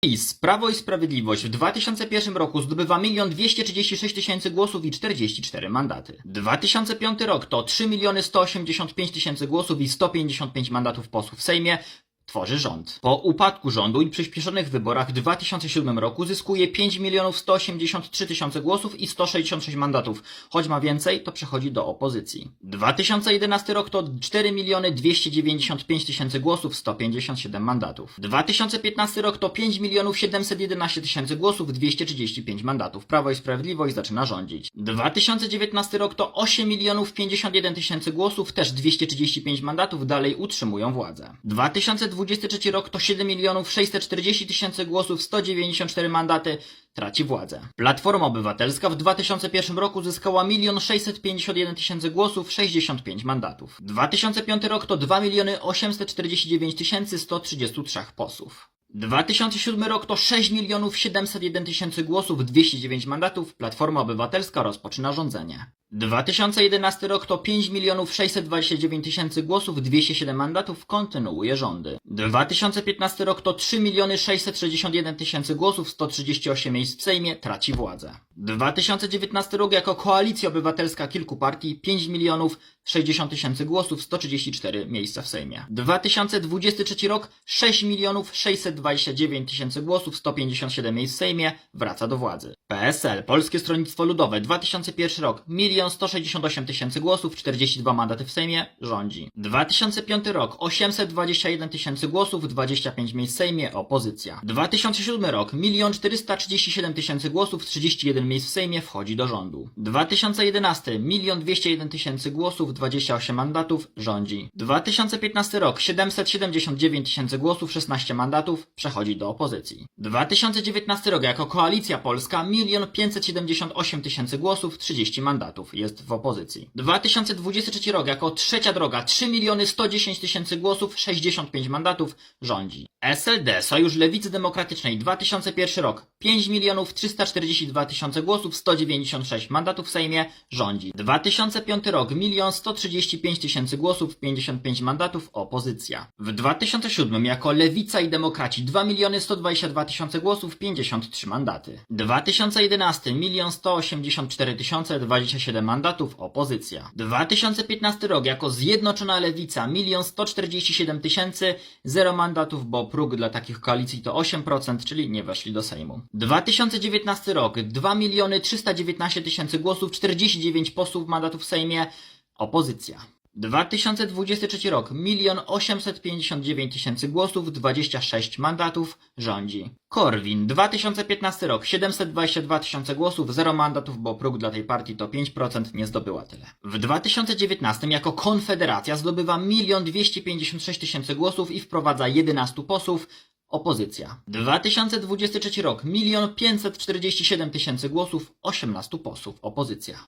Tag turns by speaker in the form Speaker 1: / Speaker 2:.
Speaker 1: PiS, Prawo i Sprawiedliwość w 2001 roku zdobywa 1 236 tysięcy głosów i 44 mandaty. 2005 rok to 3 185 tysięcy głosów i 155 mandatów posłów w Sejmie. Tworzy rząd. Po upadku rządu i przyspieszonych wyborach w 2007 roku zyskuje 5 183 tysiące głosów i 166 mandatów. Choć ma więcej, to przechodzi do opozycji. 2011 rok to 4 295 tysięcy głosów, 157 mandatów. 2015 rok to 5 711 tysięcy głosów, 235 mandatów. Prawo i Sprawiedliwość zaczyna rządzić. 2019 rok to 8 51 tysięcy głosów, też 235 mandatów, dalej utrzymują władzę. 2023 rok to 7 640 tysięcy głosów, 194 mandaty, traci władzę. Platforma Obywatelska w 2001 roku zyskała 1 651 tysięcy głosów, 65 mandatów. 2005 rok to 2 849 133 posłów. 2007 rok to 6 701 tysięcy głosów, 209 mandatów, Platforma Obywatelska rozpoczyna rządzenie. 2011 rok to 5 629 tysięcy głosów, 207 mandatów, kontynuuje rządy. 2015 rok to 3 661 tysięcy głosów, 138 miejsc w Sejmie, traci władzę. 2019 rok jako Koalicja Obywatelska kilku partii 5 milionów 60 tysięcy głosów, 134 miejsca w Sejmie. 2023 rok 6 milionów 629 tysięcy głosów, 157 miejsc w Sejmie, wraca do władzy. PSL, Polskie Stronnictwo Ludowe, 2001 rok 1 168 tysięcy głosów, 42 mandaty w Sejmie, rządzi. 2005 rok 821 tysięcy głosów, 25 miejsc w Sejmie, opozycja. 2007 rok 1 437 tysięcy głosów, 31 miejsc w Sejmie, wchodzi do rządu. 2011 1 201 tysięcy głosów, 28 mandatów, rządzi. 2015 rok 779 tysięcy głosów, 16 mandatów, przechodzi do opozycji. 2019 rok jako Koalicja Polska 1 578 tysięcy głosów, 30 mandatów, jest w opozycji. 2023 rok jako Trzecia Droga 3 110 tysięcy głosów, 65 mandatów, rządzi. SLD, Sojusz Lewicy Demokratycznej, 2001 rok 5 342 tysiące głosów, 196 mandatów w Sejmie, rządzi. 2005 rok 1 135 tysięcy głosów, 55 mandatów, opozycja. W 2007 jako Lewica i Demokraci 2 122 tysiące głosów, 53 mandaty. 2011 1 184 tysiące, 27 mandatów, opozycja. 2015 rok jako Zjednoczona Lewica 1 147 tysięcy, 0 mandatów, bo próg dla takich koalicji to 8%, czyli nie weszli do Sejmu. 2019 rok 2 319 tysięcy głosów, 49 posłów mandatów w Sejmie, opozycja. 2023 rok 1 859 tysięcy głosów, 26 mandatów, rządzi. Korwin, 2015 rok 722 tysiące głosów, 0 mandatów, bo próg dla tej partii to 5%, nie zdobyła tyle. W 2019 jako Konfederacja zdobywa 1 256 tysięcy głosów i wprowadza 11 posłów, Opozycja. 2023 rok 1 547 tysięcy głosów, 18 posłów. Opozycja.